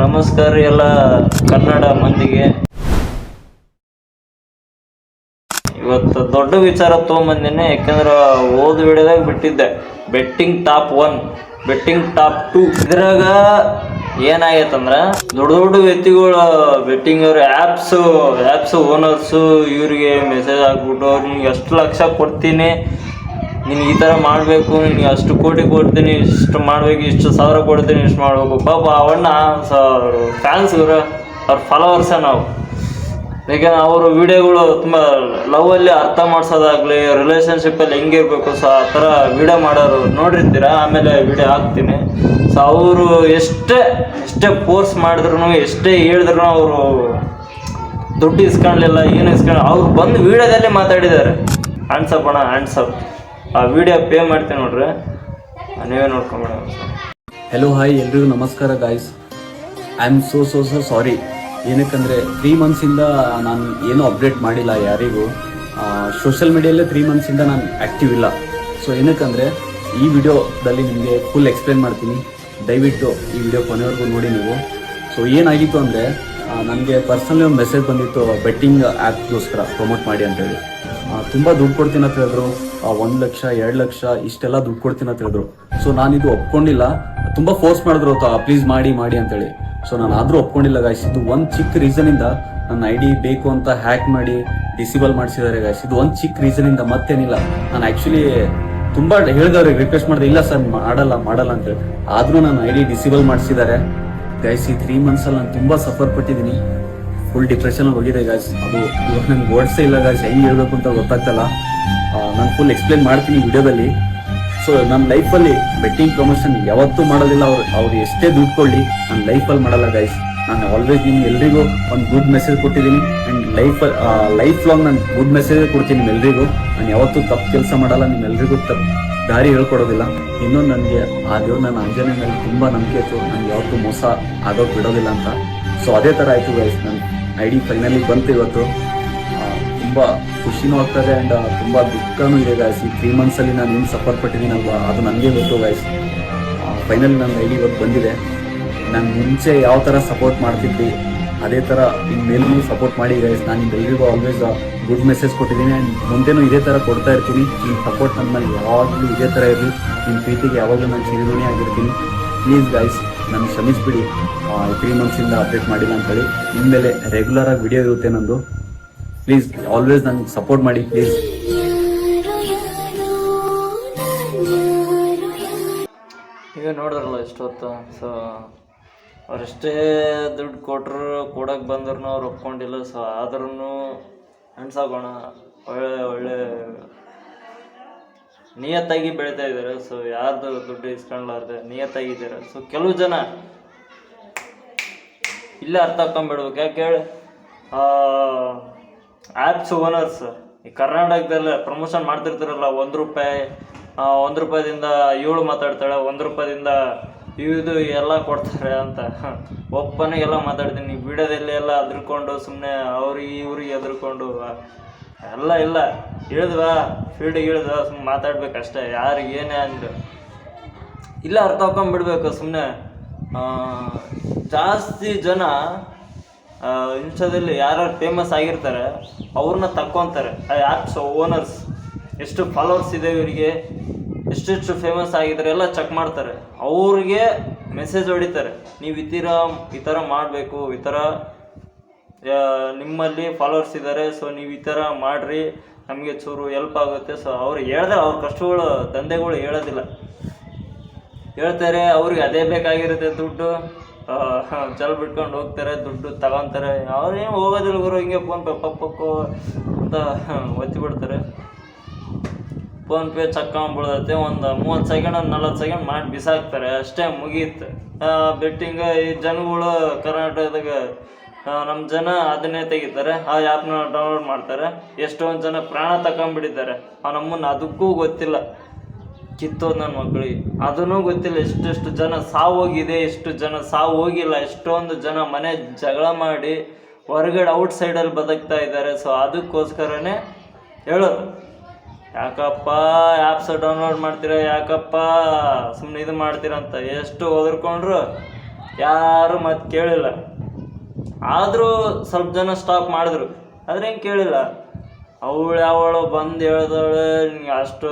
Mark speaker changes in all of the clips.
Speaker 1: ನಮಸ್ಕಾರ ಎಲ್ಲ ಕನ್ನಡ ಮಂದಿಗೆ. ಇವತ್ತು ದೊಡ್ಡ ವಿಚಾರ ತೊಗೊಂಬಂದಿನಿ, ಯಾಕಂದ್ರೆ ಓದ್ ವಿಡಿಯೋದಾಗ ಬಿಟ್ಟಿದ್ದೆ. Betting top one betting top two ಇದ್ರಾಗ ಏನಾಗೈತಂದ್ರ, ದೊಡ್ಡ ದೊಡ್ಡ ವ್ಯಕ್ತಿಗಳು ಬೆಟ್ಟಿಂಗ್ ಅವ್ರ ಆ್ಯಪ್ಸ್ ಆ್ಯಪ್ಸ್ ಓನರ್ಸು ಇವರಿಗೆ ಮೆಸೇಜ್ ಹಾಕ್ಬಿಟ್ಟು ಅವ್ರಿಗೆ ಎಷ್ಟು ಲಕ್ಷ ಕೊಡ್ತೀನಿ ನೀನು ಈ ಥರ ಮಾಡಬೇಕು ನಿನಗೆ ಅಷ್ಟು ಕೋಟಿ ಕೊಡ್ತೀನಿ, ಇಷ್ಟು ಮಾಡ್ಬೇಕು, ಇಷ್ಟು ಸಾವಿರ ಕೊಡ್ತೀನಿ, ಇಷ್ಟು ಮಾಡಬೇಕು. ಪಾಪ ಅವಣ್ಣ ಫ್ಯಾನ್ಸ್ ಇವರು, ಅವ್ರ ಫಾಲೋವರ್ಸೇ ನಾವು. ಈಗ ಅವರು ವೀಡಿಯೋಗಳು ತುಂಬ ಲವಲ್ಲಿ ಅರ್ಥ ಮಾಡಿಸೋದಾಗಲಿ ರಿಲೇಷನ್ಶಿಪ್ಪಲ್ಲಿ ಹೆಂಗಿರ್ಬೇಕು ಸೊ ಆ ಥರ ವಿಡಿಯೋ ಮಾಡೋರು ನೋಡಿರ್ತೀರಾ? ಆಮೇಲೆ ವಿಡಿಯೋ ಹಾಕ್ತೀನಿ. ಸೊ ಅವರು ಎಷ್ಟೇ ಎಷ್ಟೇ ಫೋರ್ಸ್ ಮಾಡಿದ್ರು ಎಷ್ಟೇ ಹೇಳಿದ್ರು ಅವರು ದುಡ್ಡು ಇಸ್ಕೊಳ್ಳಿಲ್ಲ ಏನು ಇಸ್ಕೊಳ್ಳ ಅವ್ರು ಬಂದು ವೀಡಿಯೋದಲ್ಲೇ ಮಾತಾಡಿದ್ದಾರೆ. ಹ್ಯಾಂಡ್ಸಪ್ ಅಣ್ಣ ಹ್ಯಾಂಡ್ಸಪ್ ಆ ವಿಡಿಯೋ ಪೇ ಮಾಡ್ತೇನೆ ನೋಡ್ರಿ. ನೀವೇ ನೋಡ್ಕೊಂಬೇಡ
Speaker 2: ಹಲೋ ಹಾಯ್ ಎಲ್ರಿಗೂ ನಮಸ್ಕಾರ guys I am so so so sorry ಏನಕ್ಕಂದರೆ three ಮಂತ್ಸಿಂದ ನಾನು ಏನೂ ಅಪ್ಡೇಟ್ ಮಾಡಿಲ್ಲ ಯಾರಿಗೂ. ಸೋಷಿಯಲ್ ಮೀಡಿಯಲ್ಲೇ ತ್ರೀ ಮಂತ್ಸಿಂದ ನಾನು ಆ್ಯಕ್ಟಿವ್ ಇಲ್ಲ. ಸೊ ಏನಕ್ಕಂದರೆ, ಈ ವಿಡಿಯೋದಲ್ಲಿ ನಿಮಗೆ ಫುಲ್ ಎಕ್ಸ್ಪ್ಲೇನ್ ಮಾಡ್ತೀನಿ. ದಯವಿಟ್ಟು ಈ ವಿಡಿಯೋ ಕೊನೆವರೆಗೂ ನೋಡಿ ನೀವು. ಸೊ ಏನಾಗಿತ್ತು ಅಂದರೆ ನನಗೆ ಪರ್ಸನಲಿ ಒಂದು ಮೆಸೇಜ್ ಬಂದಿತ್ತು ಬೆಟ್ಟಿಂಗ್ ಆ್ಯಪ್ಗೋಸ್ಕರ ಪ್ರಮೋಟ್ ಮಾಡಿ ಅಂತೇಳಿ ತುಂಬ ದುಡ್ಡು ಕೊಡ್ತೀನಿ ಅಂತ ಹೇಳಿದ್ರು. ಒಂದು ಲಕ್ಷ, ಎರಡು ಲಕ್ಷ, ಇಷ್ಟೆಲ್ಲ ದುಡ್ಡು ಕೊಡ್ತೀನಿ ಅಂತ ಹೇಳಿದ್ರು. ಸೊ ನಾನಿದು ಒಪ್ಕೊಂಡಿಲ್ಲ. ತುಂಬ ಫೋರ್ಸ್ ಮಾಡಿದ್ರು ಪ್ಲೀಸ್ ಮಾಡಿ ಮಾಡಿ ಅಂತೇಳಿ. ಸೊ ನಾನು ಆದರೂ ಒಪ್ಕೊಂಡಿಲ್ಲ ಗಾಯ್ಸ್ ಇದು ಒಂದು ಚಿಕ್ಕ ರೀಸನಿಂದ ನನ್ನ ಐ ಡಿ ಬೇಕು ಅಂತ ಹ್ಯಾಕ್ ಮಾಡಿ ಡಿಸಿಬಲ್ ಮಾಡಿಸಿದ್ದಾರೆ ಗಾಯ್ಸ್ ಇದು ಒಂದು ಚಿಕ್ಕ ರೀಸನಿಂದ ಮತ್ತೇನಿಲ್ಲ. ನಾನು ಆ್ಯಕ್ಚುಲಿ ತುಂಬ ಹೇಳಿದವ್ರಿಗೆ ರಿಕ್ವೆಸ್ಟ್ ಮಾಡಿದೆ, ಇಲ್ಲ ಸರ್ ಮಾಡಲ್ಲ ಮಾಡಲ್ಲ ಅಂತೇಳಿ. ಆದರೂ ನನ್ನ ಐ ಡಿ ಡಿಸಿಬಲ್ ಮಾಡಿಸಿದ್ದಾರೆ. ಗೈಸ್ ಈ ತ್ರೀ ಮಂತ್ಸಲ್ಲಿ ನಾನು ತುಂಬ ಸಫರ್ ಪಟ್ಟಿದ್ದೀನಿ. ಫುಲ್ ಡಿಪ್ರೆಷನ್ ಹೋಗಿದೆ ಗಾಯ್ಸ್ ಅದು ಇವಾಗ ನಂಗೆ ಓಡಿಸೇ ಇಲ್ಲ ಗಾಯ್ಸ್ ಹೆಂಗೆ ಹೇಳ್ಬೇಕು ಅಂತ ಗೊತ್ತಾಗ್ತಲ್ಲ. ನಾನು ಫುಲ್ ಎಕ್ಸ್ಪ್ಲೇನ್ ಮಾಡ್ತೀನಿ ವಿಡಿಯೋದಲ್ಲಿ. ಸೊ ನನ್ನ ಲೈಫಲ್ಲಿ ಬೆಟ್ಟಿಂಗ್ ಪ್ರಮೋಷನ್ ಯಾವತ್ತೂ ಮಾಡೋದಿಲ್ಲ. ಅವ್ರು ಅವ್ರು ಎಷ್ಟೇ ದುಡ್ಡು ಕೊಡಲಿ ನನ್ನ ಲೈಫಲ್ಲಿ ಮಾಡಲ್ಲ ಗೈಸ್ ನಾನು ಆಲ್ವೇಸ್ ನಿಮ್ಗೆ ಎಲ್ರಿಗೂ ಒಂದು ಗುಡ್ ಮೆಸೇಜ್ ಕೊಟ್ಟಿದ್ದೀನಿ. ಆ್ಯಂಡ್ ಲೈಫ್ ಲೈಫ್ ಲಾಂಗ್ ನಾನು ಗುಡ್ ಮೆಸೇಜ್ ಕೊಡ್ತೀನಿ ನಿಮ್ಮೆಲ್ರಿಗೂ ನಾನು ಯಾವತ್ತೂ ತಪ್ಪು ಕೆಲಸ ಮಾಡಲ್ಲ ನಿಮ್ಮೆಲ್ರಿಗೂ ತಪ್ಪು ದಾರಿ ಹೇಳ್ಕೊಡೋದಿಲ್ಲ. ಇನ್ನೊಂದು ನನಗೆ ಆ ದೇವ್ರು ನನ್ನ ಅಂಜನೆ ಮೇಲೆ ತುಂಬ ನಂಬಿಕೆ ಇತ್ತು. ನನಗೆ ಯಾವತ್ತೂ ಮೋಸ ಆಗೋಕೆ ಬಿಡೋದಿಲ್ಲ ಅಂತ. ಸೊ ಅದೇ ಥರ ಆಯಿತು ಗೈಸ್ ನನ್ನ ಐ ಡಿ ಫೈನಲಿ ಬಂತು ಇವತ್ತು. ತುಂಬ ಖುಷಿನೂ ಆಗ್ತದೆ ಆ್ಯಂಡ್ ತುಂಬ ದುಃಖನೂ ಇದೆ ಗಾಯ್ಸ್ ಈ ತ್ರೀ ಮಂತ್ಸಲ್ಲಿ ನಾನು ಏನು ಸಪೋರ್ಟ್ ಪಟ್ಟಿದ್ದೀನಲ್ವಾ ಅದು ನನಗೆ ಗೊತ್ತು ಗಾಯ್ಸ್ ಫೈನಲಿ ನನ್ನ ಐ ಡಿ ಇವತ್ತು ಬಂದಿದೆ. ನಾನು ಮುಂಚೆ ಯಾವ ಥರ ಸಪೋರ್ಟ್ ಮಾಡ್ತಿದ್ವಿ, ಅದೇ ಥರ ಇನ್ಮೇಲೂ ಸಪೋರ್ಟ್ ಮಾಡಿ ಗೈಸ್ ನಾನು ನಿಮ್ಗೆಲ್ರಿಗೂ ಆಲ್ವೇಸ್ ಗುಡ್ ಮೆಸೇಜ್ ಕೊಟ್ಟಿದ್ದೀನಿ ಆ್ಯಂಡ್ ಮುಂದೆನೂ ಇದೇ ಥರ ಕೊಡ್ತಾ ಇರ್ತೀನಿ. ನಿಮ್ಮ ಸಪೋರ್ಟ್ ನನ್ನ ಯಾವಾಗಲೂ ಇದೇ ಥರ ಇರಲಿ. ನಿಮ್ಮ ಪ್ರೀತಿಗೆ ಯಾವಾಗಲೂ ನಾನು ಚಿರಋಣಿ ಆಗಿರ್ತೀನಿ. ಪ್ಲೀಸ್ ಗೈಸ್ ನಾನು ಕ್ಷಮಿಸ್ಬಿಡಿ. ತ್ರೀ ಮಂತ್ಸಿಂದ ಅಪ್ಡೇಟ್ ಮಾಡಿಲ್ಲ ಅಂತೇಳಿ ಇನ್ಮೇಲೆ ರೆಗ್ಯುಲರ್ ಆಗಿ ವಿಡಿಯೋ ಇರುತ್ತೆ ನಂದು. ಪ್ಲೀಸ್ ಆಲ್ವೇಸ್ ನನಗೆ ಸಪೋರ್ಟ್ ಮಾಡಿ ಪ್ಲೀಸ್
Speaker 1: ಈಗ ನೋಡ್ರಲ್ಲ ಎಷ್ಟೊತ್ತು? ಸೊ ಅವರೆಷ್ಟೇ ದುಡ್ಡು ಕೊಟ್ಟರು ಕೊಡೋಕೆ ಬಂದ್ರು ಅವ್ರು ಒಪ್ಕೊಂಡಿಲ್ಲ. ಸೊ ಆದ್ರೂ ಅಣ್ಸಾಗೋಣ ಒಳ್ಳೆ ಒಳ್ಳೆ ನಿಯತ್ತಾಗಿ ಬೆಳೀತಾ ಇದ್ದಾರೆ. ಸೊ ಯಾರ್ದು ದುಡ್ಡು ಇಸ್ಕೊಂಡ್ಲಾರ್ದೆ ನಿಯತ್ತಾಗಿದ್ದಾರೆ ಸೊ ಕೆಲವು ಜನ ಇಲ್ಲೇ ಅರ್ಥ ಹಾಕೊಂಡ್ಬಿಡ್ಬೇಕು ಯಾಕೆ ಹೇಳಿ? ಆ್ಯಪ್ಸ್ ಓನರ್ಸ್ ಈ ಕರ್ನಾಟಕದಲ್ಲಿ ಪ್ರಮೋಷನ್ ಮಾಡ್ತಿರ್ತಾರಲ್ಲ, ಒಂದು ರೂಪಾಯಿ ಒಂದು ರೂಪಾಯಿದಿಂದ ಏಳು ಮಾತಾಡ್ತಾಳೆ, ಒಂದು ರೂಪಾಯಿದಿಂದ ಇದು ಎಲ್ಲ ಕೊಡ್ತಾರೆ ಅಂತ. ಒಪ್ಪನೇ ಎಲ್ಲ ಮಾತಾಡ್ತೀನಿ ವಿಡಿಯೋದಲ್ಲಿ ಎಲ್ಲ ಅದ್ರಕೊಂಡು ಸುಮ್ಮನೆ ಅವ್ರಿಗೆ ಇವ್ರಿಗೆ ಎದ್ರಕೊಂಡು ಎಲ್ಲ ಇಲ್ಲ. ಇಳಿದ್ವಾ ಫೀಲ್ಡಿಗೆ ಇಳಿದ್ವ ಸುಮ್ಮನೆ ಮಾತಾಡ್ಬೇಕಷ್ಟೇ ಯಾರು ಏನೇ ಅಂದ್ರು. ಇಲ್ಲ ಅರ್ಥ ಹಾಕೊಂಡ್ಬಿಡ್ಬೇಕು ಸುಮ್ಮನೆ ಜಾಸ್ತಿ ಜನ ಇನ್ಸ್ಟಾದಲ್ಲಿ ಯಾರ್ಯಾರು ಫೇಮಸ್ ಆಗಿರ್ತಾರೆ, ಅವ್ರನ್ನ ತಕ್ಕೊಂತಾರೆ. ಆ ಆ್ಯಪ್ಸ್ ಓನರ್ಸ್ ಎಷ್ಟು ಫಾಲೋವರ್ಸ್ ಇದೆ ಇವರಿಗೆ? ಎಷ್ಟೆಷ್ಟು ಫೇಮಸ್ ಆಗಿದ್ದಾರೆ ಎಲ್ಲ ಚೆಕ್ ಮಾಡ್ತಾರೆ. ಅವ್ರಿಗೆ ಮೆಸೇಜ್ ಹೊಡಿತಾರೆ. ನೀವು ಥರ ಈ ಥರ ಮಾಡಬೇಕು, ಈ ಥರ ನಿಮ್ಮಲ್ಲಿ ಫಾಲೋವರ್ಸ್ ಇದ್ದಾರೆ ಸೊ ನೀವು ಈ ಥರ ಮಾಡಿರಿ, ನಮಗೆ ಚೂರು ಹೆಲ್ಪ್ ಆಗುತ್ತೆ. ಸೊ ಅವ್ರು ಹೇಳ್ದೆ ಅವ್ರ ಕಷ್ಟಗಳು, ದಂಧೆಗಳು ಹೇಳೋದಿಲ್ಲ. ಹೇಳ್ತಾರೆ, ಅವ್ರಿಗೆ ಅದೇ ಬೇಕಾಗಿರುತ್ತೆ ದುಡ್ಡು. ಚಲ್ ಬಿಟ್ಕೊಂಡು ಹೋಗ್ತಾರೆ, ದುಡ್ಡು ತಗೊಂತಾರೆ. ಅವ್ರೇನು ಹೋಗೋದಿಲ್ಲ ಗುರು, ಹಿಂಗೆ ಫೋನ್ ಪೇ ಪಪ್ಪಕ್ಕೋ ಅಂತ ಒತ್ತಿ ಬಿಡ್ತಾರೆ. ಫೋನ್ ಪೇ ಚಕ್ಕೊಂಬಿಡ್ದೈತೆ ಒಂದು ಮೂವತ್ತು ಸೆಕೆಂಡ್ ಒಂದು ನಲ್ವತ್ತು ಸೆಕೆಂಡ್ ಮಾಡಿ ಬಿಸಾಕ್ತಾರೆ. ಅಷ್ಟೇ ಮುಗೀತು. ಬೆಟ್ಟಿಂಗ್ ಈ ಜನಗಳು ಕರ್ನಾಟಕದಾಗ ನಮ್ಮ ಜನ ಅದನ್ನೇ ತೆಗಿತಾರೆ, ಆ ಆ್ಯಪ್ನ ಡೌನ್ಲೋಡ್ ಮಾಡ್ತಾರೆ. ಎಷ್ಟೊಂದು ಜನ ಪ್ರಾಣ ತಗೊಂಬಿಟ್ಟಿದ್ದಾರೆ ಆ, ನಮ್ಮನ್ನ ಅದಕ್ಕೂ ಗೊತ್ತಿಲ್ಲ. ಕಿತ್ತೋದು ನನ್ನ ಮಕ್ಕಳಿಗೆ ಅದನ್ನೂ ಗೊತ್ತಿಲ್ಲ. ಎಷ್ಟೆಷ್ಟು ಜನ ಸಾವೋಗಿದೆ, ಎಷ್ಟು ಜನ ಸಾವು ಹೋಗಿಲ್ಲ ಎಷ್ಟೊಂದು ಜನ ಮನೆ ಜಗಳ ಮಾಡಿ ಹೊರಗಡೆ ಔಟ್ ಸೈಡಲ್ಲಿ ಬದುಕ್ತಾ ಇದ್ದಾರೆ. ಸೊ ಅದಕ್ಕೋಸ್ಕರನೇ ಹೇಳೋದು. ಯಾಕಪ್ಪ ಆ್ಯಪ್ಸ್ ಡೌನ್ಲೋಡ್ ಮಾಡ್ತೀರಾ? ಯಾಕಪ್ಪ ಸುಮ್ಮನೆ ಇದು ಮಾಡ್ತೀರಾ ಅಂತ? ಎಷ್ಟು ಒದರ್ಕೊಂಡ್ರು ಯಾರು ಮತ್ತೆ ಕೇಳಿಲ್ಲ. ಆದರೂ ಸ್ವಲ್ಪ ಜನ ಸ್ಟಾಪ್ ಮಾಡಿದ್ರು. ಆದರೆ ಹೆಂಗೆ ಕೇಳಿಲ್ಲ. ಅವಳು ಯಾವಳು ಬಂದು ಹೇಳ್ದವಳು ಅಷ್ಟು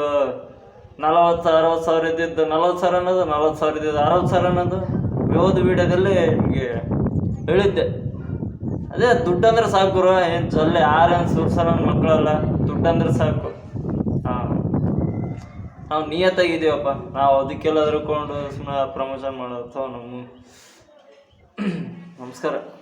Speaker 1: ನಲವತ್ತು ಅರವತ್ತು ಸಾವಿರ ಇದ್ದಿದ್ದು ನಲವತ್ತು ಸಾವಿರ ಅನ್ನೋದು ನಲವತ್ತು ಸಾವಿರ ಇದ್ದಿದ್ದು ಅರವತ್ತು ಸಾವಿರ ಅನ್ನೋದು ಯೋಧ ವೀಡಿಯೋದಲ್ಲಿ ನಿಮಗೆ ಹೇಳಿದ್ದೆ. ಅದೇ ದುಡ್ಡು ಅಂದ್ರೆ ಸಾಕು ಏನು ಜೊಲ್ಲೆ ಯಾರೇನು ಸುರ್ಸಲ್ಲ ಮಕ್ಕಳಲ್ಲ, ದುಡ್ಡು ಅಂದ್ರೆ ಸಾಕು. ಹಾಂ. ನಾವು ನಿಯತ್ತಾಗಿದ್ದೀವಪ್ಪ. ನಾವು ಅದಕ್ಕೆಲ್ಲ ಕೊಂಡು ಸುಮ್ಮನೆ ಪ್ರಮೋಷನ್ ಮಾಡೋದು. ನಮ್ಮ ನಮಸ್ಕಾರ.